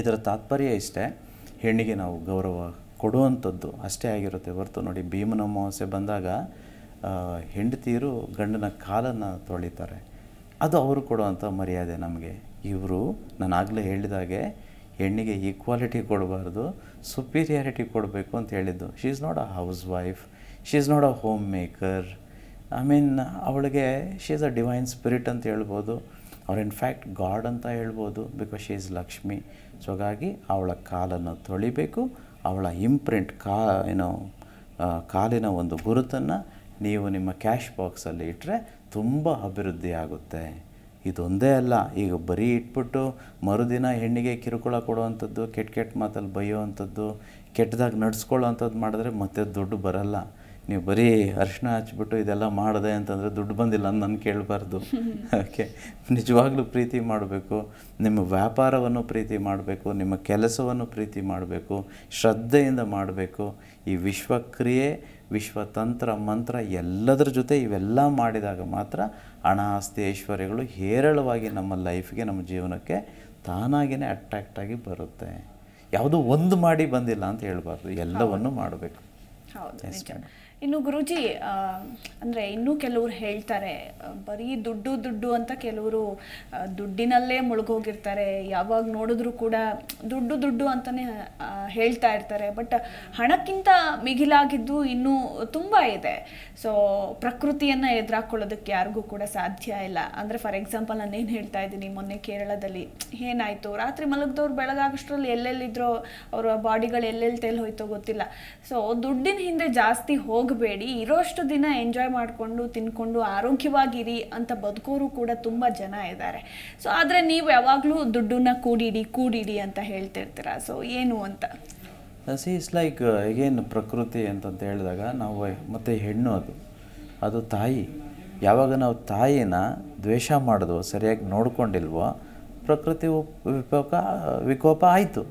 ಇದರ ತಾತ್ಪರ್ಯ ಇಷ್ಟೇ. ಹೆಣ್ಣಿಗೆ ನಾವು ಗೌರವ ಕೊಡುವಂಥದ್ದು ಅಷ್ಟೇ ಆಗಿರುತ್ತೆ. ಹೊರತು ನೋಡಿ ಭೀಮನ ಅಮಾವಾಸ್ಯೆ ಬಂದಾಗ ಹೆಂಡತಿಯರು ಗಂಡನ ಕಾಲನ್ನು ತೊಳಿತಾರೆ. ಅದು ಅವರು ಕೊಡುವಂಥ ಮರ್ಯಾದೆ ನಮಗೆ. ಇವರು ನಾನು ಆಗಲೇ ಹೇಳಿದಾಗೆ ಹೆಣ್ಣಿಗೆ ಈಕ್ವಾಲಿಟಿ ಕೊಡಬಾರ್ದು ಸುಪೀರಿಯಾರಿಟಿ ಕೊಡಬೇಕು ಅಂತ ಹೇಳಿದ್ದು. She is not a housewife she is not a homemaker I mean ಅವಳಿಗೆ she is a divine spirit ಅಂತ ಹೇಳ್ಬೋದು. ಅವ್ರು ಇನ್ಫ್ಯಾಕ್ಟ್ ಗಾಡ್ ಅಂತ ಹೇಳ್ಬೋದು because she is Lakshmi so ಹಾಗಾಗಿ ಅವಳ ಕಾಲನ್ನು ತೊಳಿಬೇಕು. ಅವಳ ಇಂಪ್ರಿಂಟ್ ಕಾ ಏನೋ ಕಾಲಿನ ಒಂದು ಗುರುತನ್ನು ನೀವು ನಿಮ್ಮ ಕ್ಯಾಶ್ ಬಾಕ್ಸಲ್ಲಿ ಇಟ್ಟರೆ ತುಂಬ ಅಭಿವೃದ್ಧಿ ಆಗುತ್ತೆ. ಇದೊಂದೇ ಅಲ್ಲ, ಈಗ ಬರೀ ಇಟ್ಬಿಟ್ಟು ಮರುದಿನ ಹೆಣ್ಣಿಗೆ ಕಿರುಕುಳ ಕೊಡುವಂಥದ್ದು, ಕೆಟ್ಟ ಕೆಟ್ಟ ಮಾತಲ್ಲಿ ಬೈಯೋ ಅಂಥದ್ದು ಕೆಟ್ಟದಾಗಿ ನಡ್ಸ್ಕೊಳ್ಳೋವಂಥದ್ದು ಮಾಡಿದ್ರೆ ಮತ್ತೆ ದುಡ್ಡು ಬರಲ್ಲ. ನೀವು ಬರೀ ಅರಿಶಿನ ಹಚ್ಬಿಟ್ಟು ಇದೆಲ್ಲ ಮಾಡಿದೆ ಅಂತಂದರೆ ದುಡ್ಡು ಬಂದಿಲ್ಲ ಅಂತ ನಾನು ಕೇಳಬಾರ್ದು. ಓಕೆ. ನಿಜವಾಗ್ಲೂ ಪ್ರೀತಿ ಮಾಡಬೇಕು. ನಿಮ್ಮ ವ್ಯಾಪಾರವನ್ನು ಪ್ರೀತಿ ಮಾಡಬೇಕು. ನಿಮ್ಮ ಕೆಲಸವನ್ನು ಪ್ರೀತಿ ಮಾಡಬೇಕು. ಶ್ರದ್ಧೆಯಿಂದ ಮಾಡಬೇಕು. ಈ ವಿಶ್ವಕ್ರಿಯೆ ವಿಶ್ವತಂತ್ರ ಮಂತ್ರ ಎಲ್ಲದರ ಜೊತೆ ಇವೆಲ್ಲ ಮಾಡಿದಾಗ ಮಾತ್ರ ಹಣ ಆಸ್ತಿ ಐಶ್ವರ್ಯಗಳು ಹೇರಳವಾಗಿ ನಮ್ಮ ಲೈಫ್ಗೆ ನಮ್ಮ ಜೀವನಕ್ಕೆ ತಾನಾಗಿಯೇ ಅಟ್ರ್ಯಾಕ್ಟಾಗಿ ಆಗಿ ಬರುತ್ತೆ. ಯಾವುದು ಒಂದು ಮಾಡಿ ಬಂದಿಲ್ಲ ಅಂತ ಹೇಳಬಾರ್ದು. ಎಲ್ಲವನ್ನು ಮಾಡಬೇಕು. ಹೌದು ನಿಜ. ಇನ್ನು ಗುರುಜಿ ಅಂದರೆ ಇನ್ನೂ ಕೆಲವರು ಹೇಳ್ತಾರೆ ಬರೀ ದುಡ್ಡು ದುಡ್ಡು ಅಂತ ಕೆಲವರು ದುಡ್ಡಿನಲ್ಲೇ ಮುಳುಗೋಗಿರ್ತಾರೆ. ಯಾವಾಗ ನೋಡಿದ್ರು ಕೂಡ ದುಡ್ಡು ದುಡ್ಡು ಅಂತಲೇ ಹೇಳ್ತಾ ಇರ್ತಾರೆ. ಬಟ್ ಹಣಕ್ಕಿಂತ ಮಿಗಿಲಾಗಿದ್ದು ಇನ್ನೂ ತುಂಬ ಇದೆ. ಸೊ ಪ್ರಕೃತಿಯನ್ನ ಎದುರಾಕೊಳ್ಳೋದಕ್ಕೆ ಯಾರಿಗೂ ಕೂಡ ಸಾಧ್ಯ ಇಲ್ಲ. ಅಂದರೆ ಫಾರ್ ಎಕ್ಸಾಂಪಲ್ ನಾನು ಏನು ಹೇಳ್ತಾ ಇದ್ದೀನಿ ಮೊನ್ನೆ ಕೇರಳದಲ್ಲಿ ಏನಾಯಿತು? ರಾತ್ರಿ ಮಲಗಿದವ್ರು ಬೆಳಗಾಗಷ್ಟರಲ್ಲಿ ಎಲ್ಲೆಲ್ಲಿದ್ರೋ ಅವರ ಬಾಡಿಗಳು ಎಲ್ಲೆಲ್ಲಿ ತೇಲ್ ಹೋಯ್ತೋ ಗೊತ್ತಿಲ್ಲ. ಸೊ ದುಡ್ಡಿನ ಹಿಂದೆ ಜಾಸ್ತಿ ಹೋಗಬೇಡಿ ಇರೋಷ್ಟು ದಿನ ಎಂಜಾಯ್ ಮಾಡಿಕೊಂಡು ತಿನ್ಕೊಂಡು ಆರೋಗ್ಯವಾಗಿರಿ ಅಂತ ಬದುಕೋರು ಕೂಡ ತುಂಬ ಜನ ಇದ್ದಾರೆ. ಸೊ ಆದರೆ ನೀವು ಯಾವಾಗಲೂ ದುಡ್ಡನ್ನ ಕೂಡಿಡಿ ಕೂಡಿಡಿ ಅಂತ ಹೇಳ್ತಿರ್ತೀರ? ಸೊ ಏನು ಅಂತ? ಸಿ ಇಸ್ ಲೈಕ್ ಏನು ಪ್ರಕೃತಿ ಅಂತಂತ ಹೇಳಿದಾಗ ನಾವು ಮತ್ತು ಹೆಣ್ಣು ಅದು. ಅದು ತಾಯಿ. ಯಾವಾಗ ನಾವು ತಾಯಿನ ದ್ವೇಷ ಮಾಡಿದ್ವೋ ಸರಿಯಾಗಿ ನೋಡ್ಕೊಂಡಿಲ್ವೋ ಪ್ರಕೃತಿ ವಿಕೋಪ ವಿಕೋಪ ಆಯಿತು.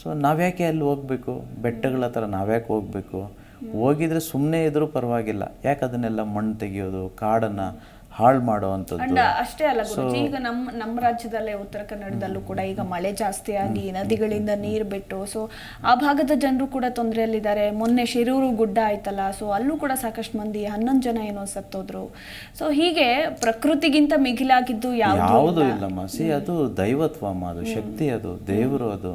ಸೊ ನಾವ್ಯಾಕೆ ಅಲ್ಲಿ ಹೋಗಬೇಕು? ಬೆಟ್ಟಗಳ ಹತ್ರ ನಾವ್ಯಾಕೆ ಹೋಗಬೇಕು? ಹೋಗಿದ್ರೆ ಸುಮ್ಮನೆ ಇದ್ರೂ ಪರವಾಗಿಲ್ಲ. ಯಾಕೆ ಅದನ್ನೆಲ್ಲ ಮಣ್ಣು ತೆಗೆಯೋದು ಕಾಡನ್ನು ಹಾಳು ಮಾಡುವಂಥದ್ದು ಅಷ್ಟೇ ಅಲ್ಲ ಗುರುಜಿ ಈಗ ನಮ್ಮ ನಮ್ಮ ರಾಜ್ಯದಲ್ಲೇ ಉತ್ತರ ಕನ್ನಡದಲ್ಲೂ ಕೂಡ ಈಗ ಮಳೆ ಜಾಸ್ತಿ ಆಗಿ ನದಿಗಳಿಂದ ನೀರು ಬಿಟ್ಟು ಸೊ ಆ ಭಾಗದ ಜನರು ಕೂಡ ತೊಂದರೆಯಲ್ಲಿದ್ದಾರೆ. ಮೊನ್ನೆ ಶಿರೂರು ಗುಡ್ಡ ಆಯ್ತಲ್ಲ ಸೊ ಅಲ್ಲೂ ಕೂಡ ಸಾಕಷ್ಟು ಮಂದಿ ಹನ್ನೊಂದು ಜನ ಏನೋ ಸತ್ತೋದ್ರು. ಸೊ ಹೀಗೆ ಪ್ರಕೃತಿಗಿಂತ ಮಿಗಿಲಾಗಿದ್ದು ಯಾವುದು ಯಾವುದೂ ಇಲ್ಲಮ್ಮ. ಸಿ ಅದು ದೈವತ್ವ ಅಮ್ಮ ಅದು ಶಕ್ತಿ ಅದು ದೇವರು ಅದು.